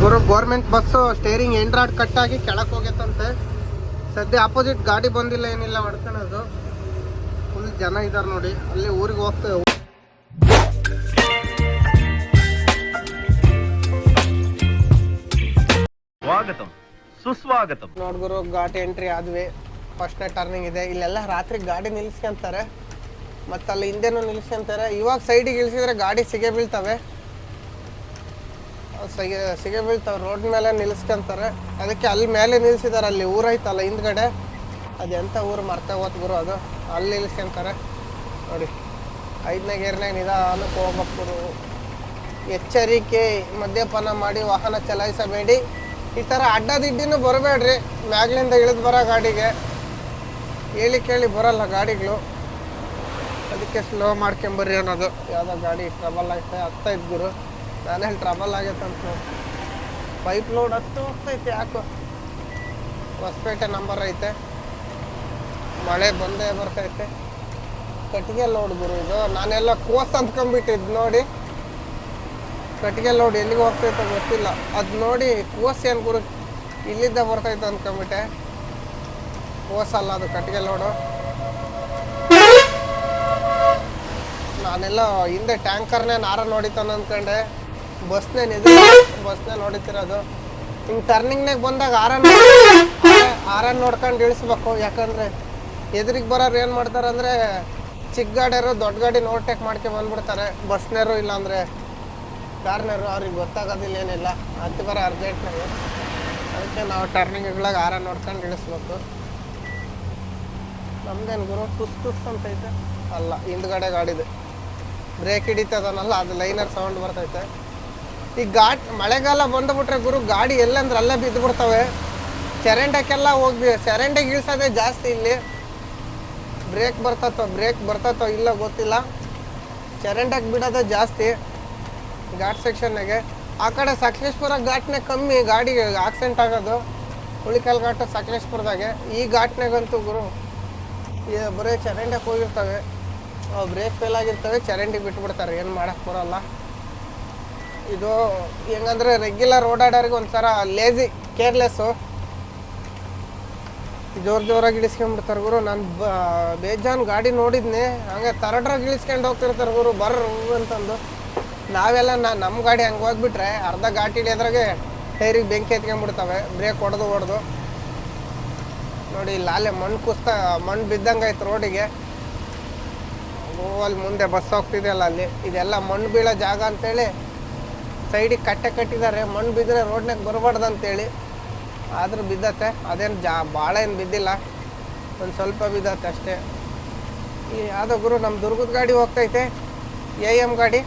ಗುರು government bus steering end rod ಕಟ್ಟಾಗಿ ಕೆಳಕ್ಕೆ ಹೋಗೈತಂತೆ. ಸದ್ಯ ಆಪೋಸಿಟ್ ಗಾಡಿ ಬಂದಿಲ್ಲ ಏನಿಲ್ಲ ಹೊಡ್ಕೊಳೋದು ಫುಲ್ ಜನ ಇದ್ದಾರೆ ನೋಡಿ ಅಲ್ಲಿ ಊರಿಗೆ ಹೋಗ್ತೇವೆ ಸ್ವಾಗತಂ ಸುಸ್ವಾಗತಂ. ನೋಡ್ಗುರು ಘಾಟ್ ಎಂಟ್ರಿ ಆದ್ವಿ. ಫಸ್ಟ್ನೇ ಟರ್ನಿಂಗ್ ಇದೆ. ಇಲ್ಲೆಲ್ಲ ರಾತ್ರಿ ಗಾಡಿ ನಿಲ್ಸ್ಕೊಂತಾರೆ. ಮತ್ತೆ ಅಲ್ಲಿ ಹಿಂದೆನೂ ನಿಲ್ಸ್ಕೊಂತಾರೆ. ಇವಾಗ ಸೈಡಿಗೆ ಇಳಿಸಿದ್ರೆ ಗಾಡಿ ಸಿಗೇ ಬೀಳ್ತವೆ. ಸಿಗೆ ಸಿಗೆ ಬೀಳ್ತವೆ, ರೋಡ್ ಮೇಲೆ ನಿಲ್ಸ್ಕೊಂತಾರೆ. ಅದಕ್ಕೆ ಅಲ್ಲಿ ಮೇಲೆ ನಿಲ್ಸಿದಾರೆ, ಅಲ್ಲಿ ಊರೈತಲ್ಲ ಹಿಂದ್ಗಡೆ. ಅದೆಂತ ಊರು ಮರ್ತಾ ಹೋತ್ ಗುರು ಅದು. ಅಲ್ಲಿ ನಿಲ್ಸ್ಕೊಂತಾರೆ. ನೋಡಿ, ಐದನೇ ಗೇರ್ನಾಗ ನಿಧಾನಕ್ಕೆ ಹೋಗ್ಬೇಕು ಎಚ್ಚರಿಕೆ, ಮದ್ಯಪಾನ ಮಾಡಿ ವಾಹನ ಚಲಾಯಿಸಬೇಡಿ. ಈ ಥರ ಅಡ್ಡದಿಡ್ಡಿನೂ ಬರಬೇಡ್ರಿ. ಮ್ಯಾಗ್ಲಿಂದ ಇಳಿದು ಬರೋ ಗಾಡಿಗೆ. ಹೇಳಿ ಕೇಳಿ ಬರಲ್ಲ ಗಾಡಿಗಳು. ಅದಕ್ಕೆ ಸ್ಲೋ ಮಾಡ್ಕೊಂಬರ್ರಿ ಅನ್ನೋದು. ಯಾವುದೋ ಗಾಡಿ ಟ್ರಬಲ್ ಆಗ್ತಾ ಹತ್ತ ಗುರು. ನಾನೇ ಟ್ರಬಲ್ ಆಗೈತೆ ಅಂತ ಪೈಪ್ ಲೋಡ್ ಹತ್ತು ಹೋಗ್ತೈತೆ, ಯಾಕೋ? ಹೊಸಪೇಟೆ ನಂಬರ್ ಐತೆ. ಮಳೆ ಬಂದೇ ಬರ್ತೈತೆ. ಕಟ್ಟಿಗೆ ಲೋಡ್ ಗುರು ಇದು. ನಾನೆಲ್ಲ ಕೋಸ್ ಅಂದ್ಕೊಂಬಿಟ್ಟಿದ್ದು ನೋಡಿ. ಕಟ್ಟಿಗೆ ಲೋಡ್ ಎಲ್ಲಿಗೆ ಹೋಗ್ತೈತೆ ಗೊತ್ತಿಲ್ಲ. ಅದು ನೋಡಿ ಕೋಸ್ ಏನು ಗುರು? ಇಲ್ಲಿದ್ದ ಬರ್ತೈತೆ ಅಂದ್ಕೊಂಬಿಟ್ಟೆ ಕೋಸ್ ಅಲ್ಲ ಅದು ಕಟ್ಟಿಗೆ ಲೋಡು ನಾನೆಲ್ಲ ಹಿಂದೆ ಟ್ಯಾಂಕರ್ನೇ ನಾರ ನೋಡಿತಾನ ಅಂದ್ಕೊಂಡೆ. ಬಸ್ನೇ ನಿಜ ಬಸ್ನೇ ನೋಡಿತಿರೋದು ಹಿಂಗೆ ಟರ್ನಿಂಗ್ನಾಗ ಬಂದಾಗ ಆರನ್ ಆರನ್ ನೋಡ್ಕೊಂಡು ಇಳಿಸ್ಬೇಕು. ಯಾಕಂದರೆ ಎದುರಿಗೆ ಬರೋರು ಏನು ಮಾಡ್ತಾರೆ ಅಂದರೆ ಚಿಕ್ಕ ಗಾಡಿಯಾರು ದೊಡ್ಡ ಗಾಡಿ ಓವರ್ಟೇಕ್ ಮಾಡ್ಕೊಂಡು ಬಂದ್ಬಿಡ್ತಾರೆ. ಬಸ್ನವರು ಇಲ್ಲಾಂದರೆ ಕಾರ್ನರು ಅವ್ರಿಗೆ ಗೊತ್ತಾಗೋದಿಲ್ಲ ಏನಿಲ್ಲ. ಹತ್ತಿ ಬರೋ ಅರ್ಜೆಂಟ್ನಾಗೆ ಅದಕ್ಕೆ ನಾವು ಟರ್ನಿಂಗ್ಗಳಾಗ ಆರನ್ ನೋಡ್ಕೊಂಡು ಇಳಿಸ್ಬೇಕು. ನಮ್ದೇನು ಗುರು? ಟುಸ್ ಟುಸ್ ಅಂತ ಐತೆ? ಅಲ್ಲ, ಹಿಂದ್ಗಡೆ ಗಾಡಿದೆ. ಬ್ರೇಕ್ ಹಿಡಿತದನಲ್ಲ, ಅದು ಲೈನರ್ ಸೌಂಡ್ ಬರ್ತೈತೆ. ಈ ಗಾಟ್ ಮಳೆಗಾಲ ಬಂದುಬಿಟ್ರೆ ಗುರು, ಗಾಡಿ ಎಲ್ಲಂದ್ರೆ ಅಲ್ಲೇ ಬಿದ್ದು ಬಿಡ್ತವೆ ಚರಂಡಕ್ಕೆಲ್ಲ ಹೋಗಿ ಚರಂಡಿಗೆ ಇಳಿಸೋದೇ ಜಾಸ್ತಿ ಇಲ್ಲಿ. ಬ್ರೇಕ್ ಬರ್ತತೋ ಬ್ರೇಕ್ ಬರ್ತತೋ ಇಲ್ಲ ಗೊತ್ತಿಲ್ಲ. ಚರಂಡಕ್ಕೆ ಬಿಡೋದೇ ಜಾಸ್ತಿ ಘಾಟ್ ಸೆಕ್ಷನ್ನಾಗೆ ಆ ಕಡೆ ಸಕಲೇಶ್ಪುರ ಘಾಟ್ನೇ ಕಮ್ಮಿ ಗಾಡಿಗೆ ಆಕ್ಸಿಡೆಂಟ್ ಆಗೋದು. ಹುಳಿಕಲ್ ಘಾಟ್, ಸಕಲೇಶ್ಪುರದಾಗೆ. ಈ ಘಾಟ್ನಾಗಂತೂ ಗುರು ಬರೀ ಚರಂಡಕ್ಕೆ ಹೋಗಿರ್ತವೆ. ಬ್ರೇಕ್ ಫೇಲ್ ಆಗಿರ್ತವೆ, ಚರಂಡಿಗೆ ಬಿಟ್ಬಿಡ್ತಾರೆ. ಏನು ಮಾಡೋಕ್ಕೆ ಬರೋಲ್ಲ. ಇದು ಹೆಂಗಂದ್ರೆ ರೆಗ್ಯುಲರ್ ಓಡಾಡೋರಿಗೆ ಒಂಥರ ಲೇಜಿ ಕೇರ್ಲೆಸ್ಸು ಜೋರು ಜೋರಾಗಿ ಇಳಿಸ್ಕೊಂಡ್ಬಿಡ್ತಾರೆ ಗುರು. ನಾನು ಬೇಜಾನ್ ಗಾಡಿ ನೋಡಿದ್ನಿ. ಹಂಗೆ ತರಡ್ರಾಗಿ ಇಳಿಸ್ಕೊಂಡು ಹೋಗ್ತಿರ್ತಾರೆ ಗುರು. ಬರ್ರು ಅಂತಂದು. ನಾವೆಲ್ಲ ನಾ ನಮ್ಮ ಗಾಡಿ ಹಂಗೆ ಹೋಗ್ಬಿಟ್ರೆ ಅರ್ಧ ಘಾಟಿ ಇಳಿಯೋದ್ರಾಗೆ ಟೈರಿಗೆ ಬೆಂಕಿ ಎತ್ಕೊಂಡ್ಬಿಡ್ತವೆ. ಬ್ರೇಕ್ ಹೊಡೆದು ಹೊಡೆದು. ನೋಡಿ, ಲಾಲೆ ಮಣ್ಣು ಕುಸ್ತ, ಮಣ್ಣು ಬಿದ್ದಂಗೆ ಆಯ್ತು ರೋಡಿಗೆ ಅಲ್ಲಿ ಮುಂದೆ ಬಸ್ ಹೋಗ್ತಿದೆಯಲ್ಲ ಅಲ್ಲಿ. ಇದೆಲ್ಲ ಮಣ್ಣು ಬೀಳೋ ಜಾಗ ಅಂತೇಳಿ ಸೈಡಿಗೆ ಕಟ್ಟೆ ಕಟ್ಟಿದ್ದಾರೆ, ಮಣ್ಣು ಬಿದ್ದರೆ ರೋಡ್ನಾಗ ಬರಬಾರ್ದು ಅಂತೇಳಿ ಆದರೂ ಬಿದ್ದತ್ತೆ, ಅದೇನು ಜಾ ಭಾಳ ಏನು ಬಿದ್ದಿಲ್ಲ. ಒಂದು ಸ್ವಲ್ಪ ಬಿದ್ದತ್ತೆ ಅಷ್ಟೇ. ಈ ಯಾವುದೋ ಗುರು ನಮ್ಮ ದುರ್ಗದ ಗಾಡಿ ಹೋಗ್ತೈತೆ, ಎ ಎಂ ಗಾಡಿ.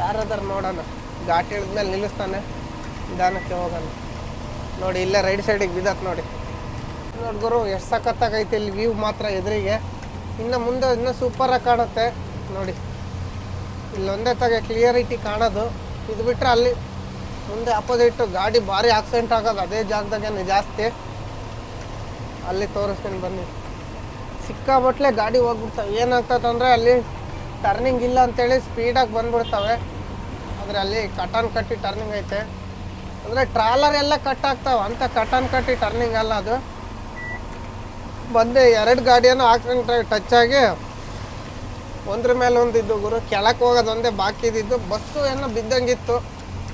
ಯಾರಾದ್ರೂ ನೋಡೋಣ. ಘಾಟ್ ಇಳಿದ್ಮೇಲೆ ನಿಲ್ಲಿಸ್ತಾನೆ. ನಿಧಾನಕ್ಕೆ ಹೋಗೋಣ. ನೋಡಿ, ಇಲ್ಲೇ ರೈಟ್ ಸೈಡಿಗೆ ಬಿದ್ದತ್ ನೋಡಿ. ನೋಡಿ ಗುರು, ಎಷ್ಟು ಸಖತ್ತಾಗೈತೆ ಇಲ್ಲಿ ವ್ಯೂ ಮಾತ್ರ ಎದುರಿಗೆ. ಇನ್ನು ಮುಂದೆ ಇನ್ನೂ ಸೂಪರಾಗಿ ಕಾಣುತ್ತೆ. ನೋಡಿ, ಇಲ್ಲೊಂದೇ ತಗ ಕ್ಲಿಯರಿಟಿ ಕಾಣೋದು. ಇದು ಬಿಟ್ಟರೆ ಅಲ್ಲಿ ಮುಂದೆ ಅಪೋಸಿಟ್ ಗಾಡಿ ಭಾರಿ ಆಕ್ಸಿಡೆಂಟ್ ಆಗೋದು. ಅದೇ ಜಾಗದಾಗೇನು ಜಾಸ್ತಿ? ಅಲ್ಲಿ ತೋರಿಸ್ತೀನಿ ಬನ್ನಿ. ಸಿಕ್ಕಾಬಟ್ಲೆ ಗಾಡಿ ಹೋಗ್ಬಿಡ್ತವೆ ಅಂದರೆ ಅಲ್ಲಿ ಟರ್ನಿಂಗ್ ಇಲ್ಲ ಅಂತೇಳಿ ಸ್ಪೀಡಾಗಿ ಬಂದ್ಬಿಡ್ತವೆ. ಆದರೆ ಅಲ್ಲಿ ಕಟನ್ ಕಟ್ಟಿ ಟರ್ನಿಂಗ್ ಐತೆ. ಅಂದರೆ ಟ್ರಾಲರ್ ಎಲ್ಲ ಕಟ್ ಆಗ್ತಾವೆ. ಅಂತ ಕಟನ್ ಕಟ್ಟಿ ಟರ್ನಿಂಗ್ ಅಲ್ಲ ಅದು. ಬಂದೆ ಎರಡು ಗಾಡಿಯನ್ನು ಆಕ್ಸಿಡೆಂಟ್ ಟಚ್ ಆಗಿ ಒಂದ್ರ ಮೇಲೆ ಒಂದಿದ್ದು ಗುರು ಕೆಳಕ್ಕೆ ಹೋಗೋದೊಂದೇ ಬಾಕಿ ಇದ್ದಿದ್ದು. ಬಸ್ಸು ಏನೋ ಬಿದ್ದಂಗಿತ್ತು.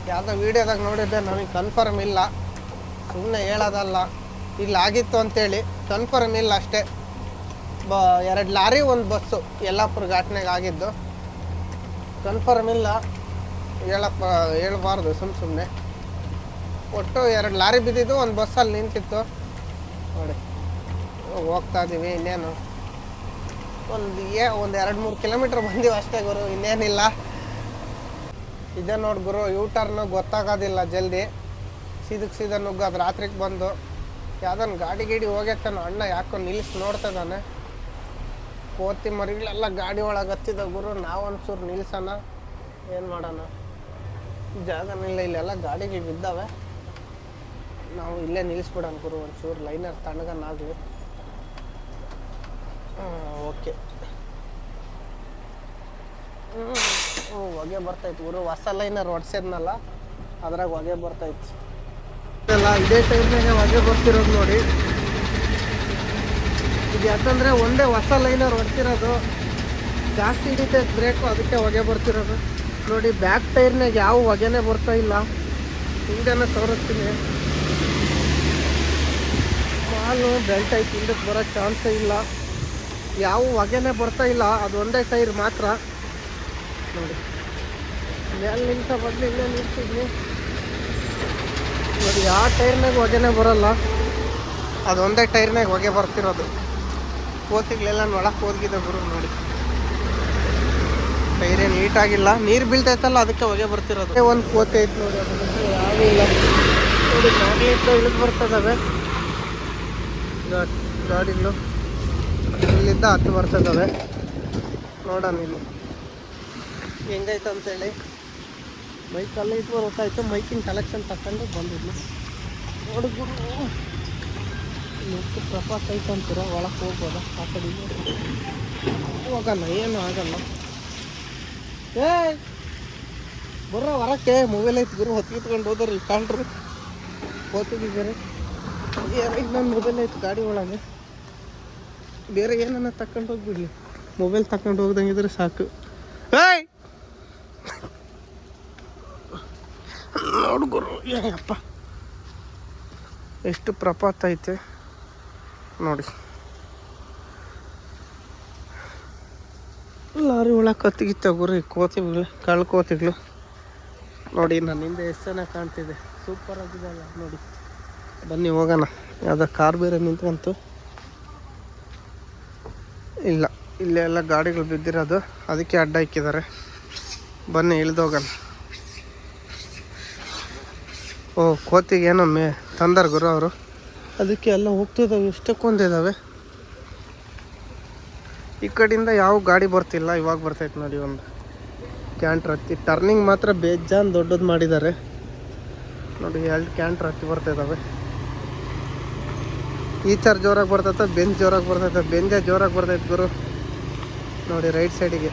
ಯಾವುದೋ ವಿಡಿಯೋದಾಗ ನೋಡಿದ್ದೆ ನನಗೆ ಕನ್ಫರ್ಮ್ ಇಲ್ಲ. ಸುಮ್ಮನೆ ಹೇಳೋದಲ್ಲ. ಇಲ್ಲಿ, ಆಗಿತ್ತು ಅಂತೇಳಿ ಕನ್ಫರ್ಮ್ ಇಲ್ಲ ಅಷ್ಟೇ. ಬ, ಎರಡು ಲಾರಿ, ಒಂದು ಬಸ್ಸು ಯಲ್ಲಾಪುರ ಘಾಟ್ನಾಗ ಆಗಿದ್ದು. ಕನ್ಫರ್ಮ್ ಇಲ್ಲ. ಹೇಳಪ್ಪ, ಹೇಳ್ಬಾರ್ದು ಸುಮ್ಮ ಸುಮ್ಮನೆ ಒಟ್ಟು ಎರಡು ಲಾರಿ ಬಿದ್ದಿದ್ದು, ಒಂದು ಬಸ್ಸಲ್ಲಿ ನಿಂತಿತ್ತು. ನೋಡಿ, ಹೋಗ್ತಾ ಇದ್ದೀವಿ ಇನ್ನೇನು. ಒಂದು ಏ ಒಂದು ಎರಡು ಮೂರು ಕಿಲೋಮೀಟ್ರ್ ಬಂದೀವಿ ಅಷ್ಟೇ ಗುರು, ಇನ್ನೇನಿಲ್ಲ. ಇದೆ ನೋಡಿ ಗುರು ಯೂ ಟರ್ನ್ ಗೊತ್ತಾಗೋದಿಲ್ಲ ಜಲ್ದಿ. ಸೀದಕ್ಕೆ ಸೀದಾ ನುಗ್ಗೋದು ರಾತ್ರಿಗೆ ಬಂದು. ಯಾವ್ದನ್ನು ಗಾಡಿ ಗೀಡಿ ಹೋಗ್ಯಾಕನೋ ಅಣ್ಣ, ಯಾಕೋ ನಿಲ್ಲಿಸಿ ನೋಡ್ತದಾನೆ ಕೋತಿ ಮರಿಗಳೆಲ್ಲ ಗಾಡಿ ಒಳಗೆ ಹತ್ತಿದ ಗುರು, ನಾವು ಒಂಚೂರು ನಿಲ್ಸೋಣ. ಏನು ಮಾಡೋಣ? ಜಾಗನಿಲ್ಲ ಇಲ್ಲೆಲ್ಲ ಗಾಡಿಗಳು ಬಿದ್ದಾವೆ. ನಾವು ಇಲ್ಲೇ ನಿಲ್ಲಿಸ್ಬಿಡೋಣ ಗುರು, ಒಂಚೂರು ಲೈನರ್ ತಣ್ಣಗನ್ನಾಗಲಿ ಓಕೆ ಹ್ಞೂ ಹೊಗೆ ಬರ್ತೈತೆ ಊರು ಹೊಸ ಲೈನರ್ ಹೊಡ್ಸಿದ್ನಲ್ಲ ಅದ್ರಾಗ ಹೊಗೆ ಬರ್ತಾಯ್ತು. ಎಲ್ಲ ಇದೇ ಟೈಮ್ನಾಗೆ ಹೊಗೆ ಬರ್ತಿರೋದು ನೋಡಿ. ಇದು ಯಾಕಂದರೆ ಒಂದೇ ಹೊಸ ಲೈನರ್ ಹೊಡ್ತಿರೋದು. ಜಾಸ್ತಿ ಹಿಡಿತೈತೆ ಬ್ರೇಕು ಅದಕ್ಕೆ ಹೊಗೆ ಬರ್ತಿರೋದು. ನೋಡಿ ಬ್ಯಾಕ್ ಟೈರ್ನಾಗ ಯಾವ ಹೊಗೆನೇ ಬರ್ತಾ ಇಲ್ಲ. ಹಿಂದೆನೇ ತೋರಿಸ್ತೀನಿ. ಮಾಲು ಬೆಲ್ಟ್ ಐತಿ ಹಿಂದಕ್ಕೆ ಬರೋ ಚಾನ್ಸೇ ಇಲ್ಲ. ಯಾವ ಹೊಗೆನೇ ಬರ್ತಾ ಇಲ್ಲ, ಅದು ಒಂದೇ ಟೈರ್ ಮಾತ್ರ. ನೋಡಿ. ಮೇಲೆ ನಿಂತ ಬದಲು ಇಲ್ಲೇ ನಿಂತಿದ್ವಿ ನೋಡಿ ಯಾವ ಟೈರ್ನಾಗ ಹೊಗೆನೇ ಬರಲ್ಲ. ಅದು ಒಂದೇ ಟೈರ್ನಾಗ ಹೊಗೆ ಬರ್ತಿರೋದು. ಕೋತಿಗಳೆಲ್ಲ ನೋಡಕ್ಕೆ ಹೋಗಿದೆ ಗುರು, ನೋಡಿ. ಟೈರ್ ಏನು ನೀಟಾಗಿಲ್ಲ. ನೀರು ಬೀಳ್ತೈತಲ್ಲ, ಅದಕ್ಕೆ ಹೊಗೆ ಬರ್ತಿರೋದು. ಒಂದು ಕೋತಿ ಐತೆ ನೋಡಿ, ಅದು ಬಿಟ್ರೆ ಯಾವೂ ಇಲ್ಲ. ನೋಡಿ ಮ್ಯಾಗ್ಲಿಂದ ಇಳಿದು ಬರ್ತದವೆ ಗಾಡಿಗಳು. ಇಲ್ಲಿಂದ ಹತ್ತು ಬರ್ತದವೆ ನೋಡೋಣ ಇಲ್ಲಿ. ಹೆಂಗೈತೆ ಅಂತೇಳಿ ಬೈಕಲ್ಲಿ ಇಟ್ಟು ಬರುತ್ತಾಯ್ತು ಮೈಕಿನ ಕಲೆಕ್ಷನ್ ತಗೊಂಡು ಬಂದಿದ್ವಿ. ನೋಡಿದ್ರು ಎಷ್ಟು ಪ್ರಪಾತ ಐತೆ ಅಂತೀರ? ಒಳಗೆ ಹೋಗ್ಬೋದ? ಆ ಕಡೆ ಹೋಗಲ್ಲ, ಏನು ಆಗಲ್ಲ. ಏ ಬರ್ರ ಹೊರಕ್ಕೆ ಮೊಬೈಲ್ ಐತಿ ಗುರು. ಹೊತ್ತಿಟ್ಕೊಂಡು ಹೋದ್ರಿ ಕಾಣ್ರಿ. ಹೋಗ್ತಿದ್ದೀರಿ ಏನೈತೆ ನನ್ನ ಮೊಬೈಲ್ ಐತಿ ಗಾಡಿ ಒಳಗೆ. ಬೇರೆ ಏನನ್ನ ತಕೊಂಡು ಹೋಗ್ಬಿಡ್ಲಿ. ಮೊಬೈಲ್ ತಕೊಂಡು ಹೋಗ್ದಂಗಿದ್ರೆ ಸಾಕು. ಏಯ್! ನೋಡು ಗುರು ಅಪ್ಪ. ಎಷ್ಟು ಪ್ರಪಾತ ಐತೆ. ನೋಡಿ. ಲಾರಿ ಒಳಗೆ ಕತ್ತಿಗಿತ್ತ ಗುರು ಕೋತಿಗಳು ಕಳ್ಳ ಕೋತಿಗಳು. ನೋಡಿ ನನ್ನ ಹಿಂದೆ ಎಷ್ಟು ಚೆನ್ನಾಗಿ ಕಾಣ್ತಿದೆ. ಸೂಪರ್ ಆಗಿದೆಲ್ಲ ನೋಡಿ. ಬನ್ನಿ, ಹೋಗೋಣ. ಯಾವುದೋ ಕಾರ್ ಬೇರೆ ನಿಂತ್ಕಂತು. ಇಲ್ಲ, ಇಲ್ಲೇ ಎಲ್ಲ ಗಾಡಿಗಳು ಬಿದ್ದಿರೋದು. ಅದಕ್ಕೆ ಅಡ್ಡ ಇಕ್ಕಿದ್ದಾರೆ ಬನ್ನಿ ಇಳ್ದೋಗೋಣ ಓ, ಕೋತಿಗೆ ಏನೋ ಮೇ ತಂದಾರ ಗುರು ಅವರು? ಅದಕ್ಕೆ ಎಲ್ಲ ಹೋಗ್ತಿದ್ದಾವೆ ಎಷ್ಟಕ್ಕೊಂದಿದ್ದಾವೆ ಈ ಕಡೆಯಿಂದ ಯಾವ ಗಾಡಿ ಬರ್ತಿಲ್ಲ, ಇವಾಗ ಬರ್ತೈತೆ ನೋಡಿ ಒಂದು. ಕ್ಯಾಂಟ್ರ್ ಹತ್ತಿ. ಟರ್ನಿಂಗ್ ಮಾತ್ರ ಬೇಜಾನ್ ದೊಡ್ಡದು ಮಾಡಿದ್ದಾರೆ. ನೋಡಿ, ಎರಡು ಕ್ಯಾಂಟ್ರ್ ಹತ್ತಿ ಬರ್ತಿದ್ದಾವೆ ಈಚರ್ ಜೋರಾಗಿ ಬರ್ತೈತೆ ಬೆಂಚ್ ಜೋರಾಗಿ ಬರ್ತೈತೆ, ಬೆಂಜೆ ಜೋರಾಗಿ ಬರ್ತೈತೆ ಗುರು. ನೋಡಿ ರೈಟ್ ಸೈಡಿಗೆ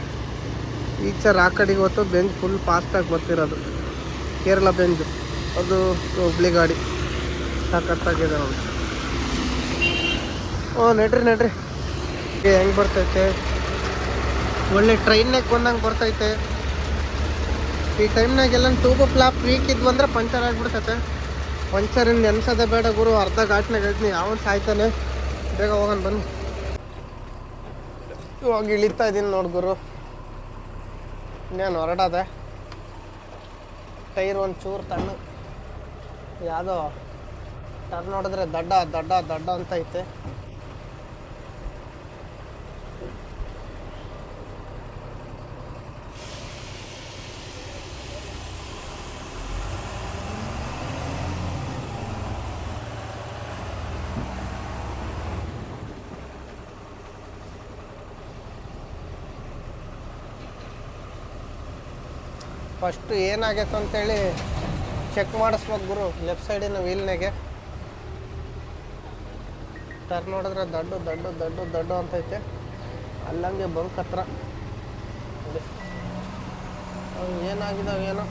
ಈಚರ್ ಆ ಕಡೆಗೆ ಹೊತ್ತು ಬೆಂಚ್ ಫುಲ್ ಫಾಸ್ಟಾಗಿ ಬರ್ತಿರೋದು. ಕೇರಳ ಬೆಂಜ್, ಅದು ಹುಬ್ಳಿ ಗಾಡಿ. ಸಾಕತ್ತಾಗಿದೆ ನೋಡಿ. ಓ, ನಡ್ರಿ ನಡ್ರಿ. ಹೆಂಗೆ ಬರ್ತೈತೆ? ಒಳ್ಳೆ ಟ್ರೈನ್ನಾಗ ಬಂದಂಗೆ ಬರ್ತೈತೆ. ಈ ಟೈಮ್ನಾಗೆಲ್ಲ ಟೂಬ್ ಫ್ಲಾಪ್ ವೀಕ್ ಇದ್ವು ಅಂದ್ರೆ ಪಂಚರ್ ಆಗಿಬಿಡ್ತೈತೆ. ಪಂಚರಿಂದ ನೆನ್ಸೋದೇ ಬೇಡ ಗುರು, ಅರ್ಧ ಘಾಟ್ನಾಗ ಇದ್ನಿ ಅವನು ಸಾಯ್ತಾನೆ? ಬೇಗ ಹೋಗೋಣ ಬನ್ನಿ. ಇವಾಗ ಇಳಿತಾ ಇದ್ದೀನಿ ನೋಡಿ ಗುರು. ಇನ್ನೇನು ಹೊರಡದೆ? ಟೈರ್ ಒಂದು ಚೂರು ತಣ್ಣ ಯಾವುದೋ? ಟರ್ನ್ ನೋಡಿದ್ರೆ ದಡ್ಡ ದಡ್ಡ ದಡ್ಡ ಅಂತ ಐತೆ. ಫಸ್ಟ್ ಏನಾಗೈತೆ ಅಂತೇಳಿ ಚೆಕ್ ಮಾಡಿಸ್ಬೇಕು ಗುರು ಲೆಫ್ಟ್ ಸೈಡಿನ ವೀಲ್ನಾಗೆ ಟರ್ನ್ ನೋಡಿದ್ರೆ ದಡ್ಡು ದಡ್ಡು ದಡ್ಡು ದಡ್ಡು ಅಂತೈತೆ. ಅಲ್ಲಂಗೆ ಬಂಕ್ ಹತ್ರ. ನೋಡಿ. ಅವು ಏನಾಗಿದಾವೆ ಏನೋ?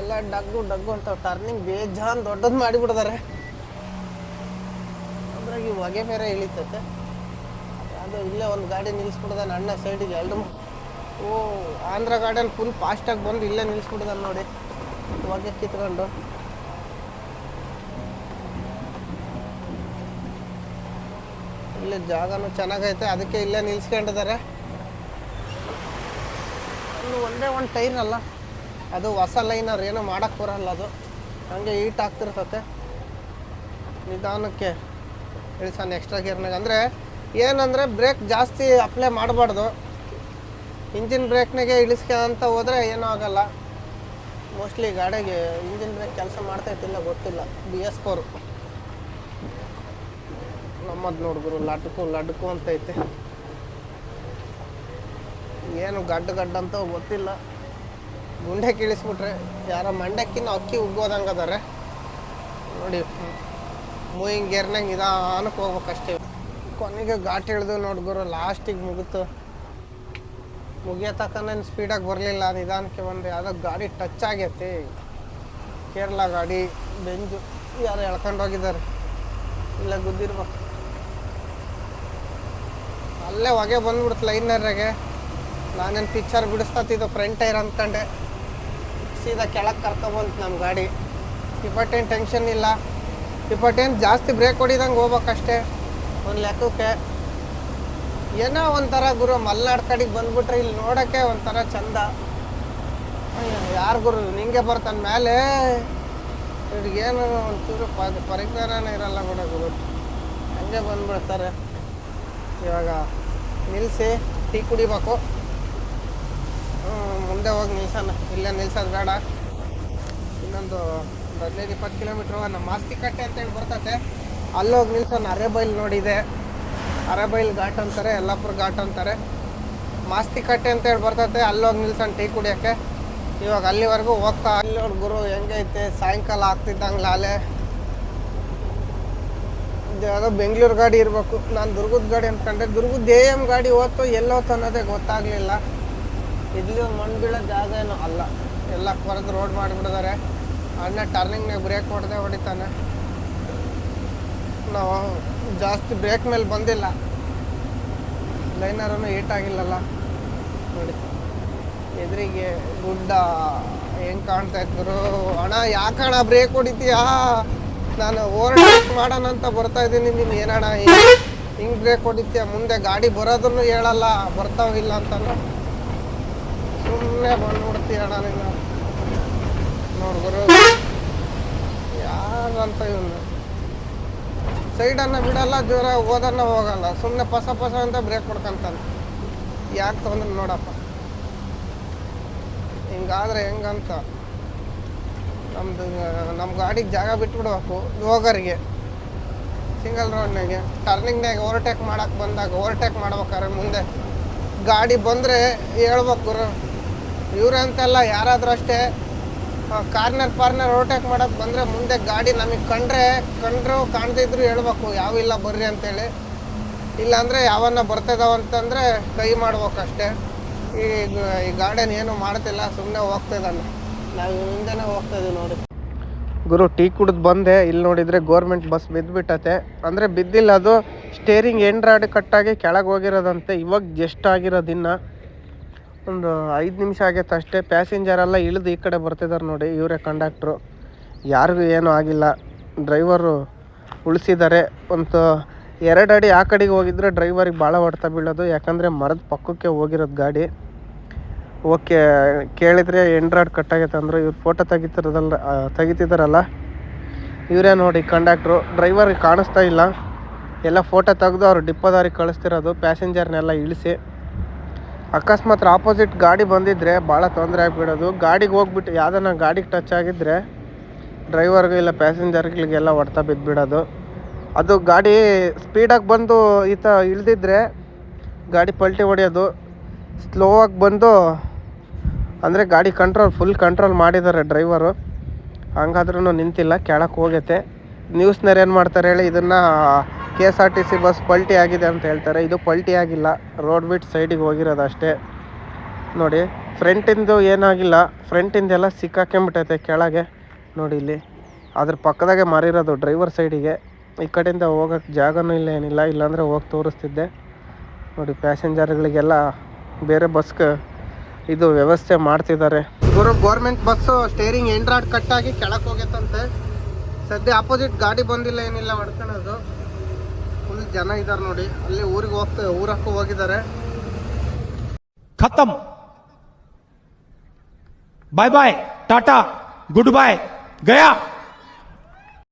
ಎಲ್ಲ ಡಗ್ಗು ಡಗ್ಗು ಅಂತ ಟರ್ನಿಂಗ್ ಬೇಜಾನ್ ದೊಡ್ಡದು ಮಾಡಿಬಿಡ್ತಾರೆ ಅದ್ರಾಗ ಈ ಹೊಗೆ ಬೇರೆ ಇಳಿತೈತೆ. ಅದು ಇಲ್ಲೇ ಒಂದು ಗಾಡಿ ನಿಲ್ಲಿಸ್ಬಿಡ್ದಾನೆ ಅಣ್ಣ ಸೈಡಿಗೆ ಎರಡು ಓ, ಆಂಧ್ರ ಗಾರ್ಡನ್ ಫುಲ್ ಫಾಸ್ಟಾಗಿ ಬಂದು ಇಲ್ಲೇ ನಿಲ್ಲಿಸ್ಬಿಡ್ದಾನೆ ನೋಡಿ. ಹೊಗೆ ಕಿತ್ಕೊಂಡು. ಇಲ್ಲಿ ಜಾಗನೂ ಚೆನ್ನಾಗೈತೆ, ಅದಕ್ಕೆ ಇಲ್ಲೇ ನಿಲ್ಸ್ಕೊಂಡಿದ್ದಾರೆ ಅಲ್ಲಿ ಒಂದೇ ಒಂದು ಟೈರ್ ಅಲ್ಲ. ಅದು ಹೊಸ ಲೈನರ್ ಏನೋ ಮಾಡಕ್ಕೆ ಬರಲ್ಲ ಅದು. ಹಂಗೆ ಈಟ್ ಆಗ್ತಿರ್ತತೆ. ನಿಧಾನಕ್ಕೆ ಇಳಿಸೋಣ ಎಕ್ಸ್ಟ್ರಾ ಗೇರ್ನಾಗ ಅಂದರೆ ಏನಂದರೆ ಬ್ರೇಕ್ ಜಾಸ್ತಿ ಅಪ್ಲೈ ಮಾಡಬಾರ್ದು. ಇಂಜಿನ್ ಬ್ರೇಕ್ನಾಗೆ ಇಳಿಸ್ಕೊಂತ ಹೋದರೆ ಏನೂ ಆಗಲ್ಲ. ಮೋಸ್ಟ್ಲಿ ಗಾಡಿಗೆ ಇಂಜಿನ್ ಬ್ರೇಕ್ ಕೆಲಸ ಮಾಡ್ತೈತಿಲ್ಲ ಗೊತ್ತಿಲ್ಲ. ಬಿ ಎಸ್ ಫೋರು ನಮ್ಮದು ನೋಡಿದ್ರು ಲಡ್ಕು ಲಡ್ಕು ಅಂತೈತೆ ಏನು ಗಡ್ಡ ಗಡ್ಡ ಅಂತ ಗೊತ್ತಿಲ್ಲ. ಗುಂಡೆ ಕೀಳಿಸ್ಬಿಟ್ರೆ, ಯಾರೋ ಮಂಡಕ್ಕಿನ ಅಕ್ಕಿ ಉಗ್ಗೋದಂಗೆ ಅದಾರೆ. ನೋಡಿ, ಮೂವಿಂಗ್ ಗೇರ್ನಾಗ ನಿಧಾನಕ್ಕೆ ಹೋಗ್ಬೇಕಷ್ಟೇ. ಕೊನೆಗೆ ಘಾಟ್ ಇಳಿದು ನೋಡ್ಗುರು ಲಾಸ್ಟಿಗೆ ಮುಗಿತು. ಮುಗಿಯೋ ಸ್ಪೀಡಾಗಿ ಬರಲಿಲ್ಲ. ನಿಧಾನಕ್ಕೆ ಬಂದೆ. ಯಾವುದೋ ಗಾಡಿ ಟಚ್ ಆಗೈತಿ. ಕೇರಳ ಗಾಡಿ, ಬೆಂಜು, ಯಾರು ಎಳ್ಕೊಂಡು ಹೋಗಿದ್ದಾರೆ. ಇಲ್ಲ, ಗುದ್ದಿರ್ಬೇಕು. ಅಲ್ಲೇ ಹೊಗೆ ಬಂದ್ಬಿಡ್ತು ಲೈನರ್ಗೆ. ನಾನೇನು ಪಿಕ್ಚರ್ ಬಿಡಿಸ್ತತ್ತಿದ್ದು ಫ್ರಂಟ್ ಟೈರ್ ಅಂದ್ಕೊಂಡೆ ಸೀದಾ ಕೆಳಗೆ ಕರ್ಕೊಬಂತು ನಮ್ಮ ಗಾಡಿ. ಇಪ್ಪತ್ತೇನು ಟೆನ್ಷನ್ ಇಲ್ಲ. ಇಪ್ಪತ್ತೇನು ಜಾಸ್ತಿ ಬ್ರೇಕ್ ಹೊಡಿದಂಗೆ ಹೋಗ್ಬೇಕಷ್ಟೇ. ಒಂದು ಲೆಕ್ಕಕ್ಕೆ ಏನೋ ಒಂಥರ ಗುರು, ಮಲ್ನಾಡ್ ಕಡೆಗೆ ಬಂದ್ಬಿಟ್ರೆ ಇಲ್ಲಿ ನೋಡೋಕ್ಕೆ ಒಂಥರ ಚಂದ. ಯಾರು ಗುರು, ನಿಂಗೆ ಬರ್ತಾನೆ ಮೇಲೆ ಇವ್ರಿಗೇನು ಒಂಚೂರು ಪ, ಪರಿಜ್ಞಾನನೇ ಇರಲ್ಲ ಕೂಡ ಗುರು. ಹಂಗೆ ಬಂದ್ಬಿಡ್ತಾರೆ. ಇವಾಗ ನಿಲ್ಲಿಸಿ ಟೀ ಕುಡಿಬೇಕು. ಮುಂದೆ ಹೋಗಿ ನಿಲ್ಸೋಣ. ಇಲ್ಲೇ ನಿಲ್ಸೋದು ಬೇಡ. ಇನ್ನೊಂದು ಒಂದು ಹದಿನೈದು ಇಪ್ಪತ್ತು ಕಿಲೋಮೀಟ್ರ್ ನಮ್ಮ ಮಾಸ್ತಿ ಕಟ್ಟೆ ಅಂತೇಳಿ ಬರ್ತತೆ. ಅಲ್ಲೋಗಿ ನಿಲ್ಸೋಣ ಅರೆಬೈಲ್ ನೋಡಿದೆ. ಅರೆಬೈಲ್ ಘಾಟ್ ಅಂತಾರೆ, ಯಲ್ಲಾಪುರ ಘಾಟ್ ಅಂತಾರೆ. ಮಾಸ್ತಿ ಕಟ್ಟೆ ಅಂತ ಹೇಳಿ ಬರ್ತೈತೆ, ಅಲ್ಲೋಗಿ ನಿಲ್ಸಣ್ಣ ಟೀ ಕುಡಿಯೋಕ್ಕೆ. ಇವಾಗ ಅಲ್ಲಿವರೆಗೂ ಹೋಗ್ತಾ ಅಲ್ಲಿ ಗುರು ಹೆಂಗೈತೆ ಸಾಯಂಕಾಲ ಆಗ್ತಿದ್ದಂಗೆ ಲಾಲೆ ಯಾವುದೋ ಬೆಂಗಳೂರು ಗಾಡಿ ಇರಬೇಕು. ನಾನು ದುರ್ಗದ ಗಾಡಿ ಅಂದ್ಕೊಂಡೆ ದುರ್ಗದ ಎ ಎಂ ಗಾಡಿ ಹೋಯ್ತು ಎಲ್ಲೋತು ಅನ್ನೋದೇ ಗೊತ್ತಾಗಲಿಲ್ಲ. ಇಲ್ಲಿ ಮಣ್ಣು ಬೀಳೋ ಜಾಗ ಏನೋ ಅಲ್ಲ. ಎಲ್ಲ ಕೊರೆದು ರೋಡ್ ಮಾಡಿಬಿಡಿದಾರೆ ಅಣ್ಣ ಟರ್ನಿಂಗ್ನಾಗ ಬ್ರೇಕ್ ಹೊಡೆದೇ ಹೊಡಿತಾನೆ. ನಾವು ಜಾಸ್ತಿ ಬ್ರೇಕ್ ಮೇಲೆ ಬಂದಿಲ್ಲ. ಲೈನರನ್ನು ಏಟ್ ಆಗಿಲ್ಲಲ್ಲ. ನೋಡಿ. ಎದುರಿಗೆ ಗುಡ್ಡ ಹೆಂಗ್ ಕಾಣ್ತಾ ಇದ್ರು, ಅಣ್ಣ ಯಾಕಣ ಬ್ರೇಕ್ ಹೊಡಿತೀಯಾ? ನಾನು ಓವರ್ಟೇಕ್ ಮಾಡೋಣ ಅಂತ ಬರ್ತಾ ಇದ್ದೀನಿ. ನೀನು ಏನಣ್ಣ ಹಿಂಗೆ ಬ್ರೇಕ್ ಹೊಡಿತೀಯ? ಮುಂದೆ ಗಾಡಿ ಬರೋದನ್ನು ಹೇಳಲ್ಲ ಬರ್ತಾವಿಲ್ಲ ಅಂತಲ್ಲ ಸುಮ್ಮನೆ ಬಂದ್ಬಿಡ್ತೀಯ ಅಣ್ಣ ನೀನು. ಯಾರು ಯಾರಂತ ಇವನು? ಸೈಡನ್ನು ಬಿಡಲ್ಲ ಜೋರ ಹೋದನ್ನ ಹೋಗಲ್ಲ. ಸುಮ್ಮನೆ ಪಸ ಪಸ ಅಂತ ಬ್ರೇಕ್ ಹೊಡ್ಕೊಂತಾನೆ ಯಾಕೆ ತೊಂದ್ರೆ ನೋಡಪ್ಪ. ಹಿಂಗಾದ್ರೆ ಹೆಂಗಂತ? ನಮ್ದು ನಮ್ಮ ಗಾಡಿಗೆ ಜಾಗ ಬಿಟ್ಬಿಡ್ಬೇಕು ಹೋಗೋರಿಗೆ ಸಿಂಗಲ್ ರೋಡ್ನಾಗೆ ಟರ್ನಿಂಗ್ನಾಗೆ ಓವರ್ಟೇಕ್ ಮಾಡೋಕೆ ಬಂದಾಗ ಓವರ್ಟೇಕ್ ಮಾಡ್ಬೇಕಾದ್ರೆ ಮುಂದೆ ಗಾಡಿ ಬಂದರೆ ಹೇಳ್ಬೇಕು ಇವ್ರಂತೆಲ್ಲ ಯಾರಾದರೂ ಅಷ್ಟೇ ಕಾರ್ನರ್ ಪಾರ್ನರ್ ಓವರ್ಟೇಕ್ ಮಾಡೋಕ್ಕೆ ಬಂದರೆ ಮುಂದೆ ಗಾಡಿ ನಮಗೆ ಕಂಡ್ರೆ, ಕಂಡ್ರು ಕಾಣ್ತಿದ್ರು ಹೇಳ್ಬೇಕು ಯಾವಿಲ್ಲ ಬರ್ರಿ ಅಂತೇಳಿ. ಇಲ್ಲಾಂದರೆ ಯಾವನ್ನ ಬರ್ತಿದಾವಂತಂದರೆ ಕೈ ಮಾಡ್ಬೇಕು ಅಷ್ಟೇ ಈ ಈ ಗಾರ್ಡನ್ ಏನು ಮಾಡ್ತಿಲ್ಲ ಸುಮ್ಮನೆ ಹೋಗ್ತಿದ್ದಾನೆ ನಾವು ಹಿಂದೆನೇ ಹೋಗ್ತಾ ಇದೀವಿ ನೋಡಿ. ಗುರು, ಟೀ ಕುಡಿದು ಬಂದೆ. ಇಲ್ಲಿ ನೋಡಿದರೆ ಗೋರ್ಮೆಂಟ್ ಬಸ್ ಬಿದ್ದುಬಿಟ್ಟತೆ ಅಂದರೆ ಬಿದ್ದಿಲ್ಲ ಅದು ಸ್ಟೇರಿಂಗ್ ಎಂಡ್ರಾಡ್ ಕಟ್ಟಾಗಿ ಕೆಳಗೆ ಹೋಗಿರೋದಂತೆ. ಇವಾಗ ಜಸ್ಟ್ ಆಗಿರೋದು ಇನ್ನು ಒಂದು ಐದು ನಿಮಿಷ ಆಗೈತೆ ಅಷ್ಟೇ. ಪ್ಯಾಸೆಂಜರ್ ಎಲ್ಲ ಇಳಿದು ಈ ಕಡೆ ಬರ್ತಿದ್ದಾರೆ ನೋಡಿ, ಇವರೇ ಕಂಡಕ್ಟ್ರು ಯಾರಿಗೂ ಏನೂ ಆಗಿಲ್ಲ. ಡ್ರೈವರು ಉಳಿಸಿದ್ದಾರೆ. ಒಂದು ಎರಡು ಅಡಿ ಆ ಕಡೆಗೆ ಹೋಗಿದ್ರೆ ಡ್ರೈವರಿಗೆ ಭಾಳ ಹೊಡೆತ ಬೀಳೋದು. ಯಾಕಂದರೆ ಮರದ ಪಕ್ಕಕ್ಕೆ ಹೋಗಿರೋದು ಗಾಡಿ. ಓಕೆ, ಕೇಳಿದರೆ ಎಂಡ್ರಾಯ್ಡ್ ಕಟ್ಟಾಗೈತೆ ಅಂದರು ಇವ್ರು ಫೋಟೋ ತೆಗಿತಿರೋದಲ್ಲ ತೆಗಿತಿದ್ದಾರಲ್ಲ ಇವರೇ ನೋಡಿ ಕಂಡಕ್ಟ್ರು ಡ್ರೈವರಿಗೆ ಕಾಣಿಸ್ತಾ ಇಲ್ಲ. ಎಲ್ಲ ಫೋಟೋ ತೆಗೆದು ಅವ್ರು ಡಿಪ್ಪೋದವ್ರಿಗೆ ಕಳಿಸ್ತಿರೋದು. ಪ್ಯಾಸೆಂಜರ್ನೆಲ್ಲ ಇಳಿಸಿ. ಅಕಸ್ಮಾತ್ ಆಪೋಸಿಟ್ ಗಾಡಿ ಬಂದಿದ್ರೆ ಭಾಳ ತೊಂದರೆ ಆಗಿಬಿಡೋದು. ಗಾಡಿಗೆ ಹೋಗ್ಬಿಟ್ಟು ಯಾವ್ದನ್ನ ಗಾಡಿಗೆ ಟಚ್ ಆಗಿದ್ದರೆ ಡ್ರೈವರ್ಗೆ ಇಲ್ಲ ಪ್ಯಾಸೆಂಜರ್ಗಳಿಗೆಲ್ಲ ಹೊಡ್ತ ಬಿದ್ದುಬಿಡೋದು ಅದು ಗಾಡಿ ಸ್ಪೀಡಾಗಿ ಬಂದು ಈತ ಇಳಿದಿದ್ರೆ ಗಾಡಿ ಪಲ್ಟಿ ಹೊಡೆಯೋದು. ಸ್ಲೋ ಆಗಿ ಬಂದು ಅಂದರೆ ಗಾಡಿ ಕಂಟ್ರೋಲ್ ಫುಲ್ ಕಂಟ್ರೋಲ್ ಮಾಡಿದ್ದಾರೆ ಡ್ರೈವರು ಹಂಗಾದ್ರೂ ನಿಂತಿಲ್ಲ ಕೆಳಕ್ಕೆ ಹೋಗೈತೆ. ನ್ಯೂಸ್ನವ್ರು ಏನು ಮಾಡ್ತಾರೆ ಹೇಳಿ, ಇದನ್ನು K S R T C bus ಪಲ್ಟಿ ಆಗಿದೆ ಅಂತ ಹೇಳ್ತಾರೆ. ಇದು ಪಲ್ಟಿ ಆಗಿಲ್ಲ. ರೋಡ್ ಬಿಟ್ಟು ಸೈಡಿಗೆ ಹೋಗಿರೋದು ಅಷ್ಟೇ. ನೋಡಿ ಫ್ರಂಟಿಂದು ಏನಾಗಿಲ್ಲ. ಫ್ರಂಟಿಂದೆಲ್ಲ ಸಿಕ್ಕಾಕೊಂಬಿಟ್ಟೈತೆ ಕೆಳಗೆ. ನೋಡಿ ಇಲ್ಲಿ. ಅದ್ರ ಪಕ್ಕದಾಗೆ ಮಾರಿರೋದು ಡ್ರೈವರ್ ಸೈಡಿಗೆ ಈ ಕಡೆಯಿಂದ ಹೋಗೋಕ್ಕೆ ಜಾಗನೂ ಇಲ್ಲ, ಏನಿಲ್ಲ. ಇಲ್ಲಾಂದರೆ ಹೋಗಿ ತೋರಿಸ್ತಿದ್ದೆ. ನೋಡಿ ಪ್ಯಾಸೆಂಜರ್ಗಳಿಗೆಲ್ಲ ಬೇರೆ ಬಸ್ಗೆ ಇದು ವ್ಯವಸ್ಥೆ ಮಾಡ್ತಿದ್ದಾರೆ. ಗುರು government bus steering end rod ಕಟ್ಟಾಗಿ ಕೆಳಕ್ಕೆ ಹೋಗೈತಂತೆ. ಸದ್ಯ ಆಪೋಸಿಟ್ ಗಾಡಿ ಬಂದಿಲ್ಲ, ಏನಿಲ್ಲ, ಹೊಡ್ಕೊಳೋದು. ಫುಲ್ ಜನ ಇದ್ದಾರೆ ನೋಡಿ. ಅಲ್ಲಿ ಊರಿಗೆ ಹೋಗ್ತಾ ಊರಕ್ಕೆ ಹೋಗಿದ್ದಾರೆ. ಖತಮ್. Bye bye tata good bye Gaya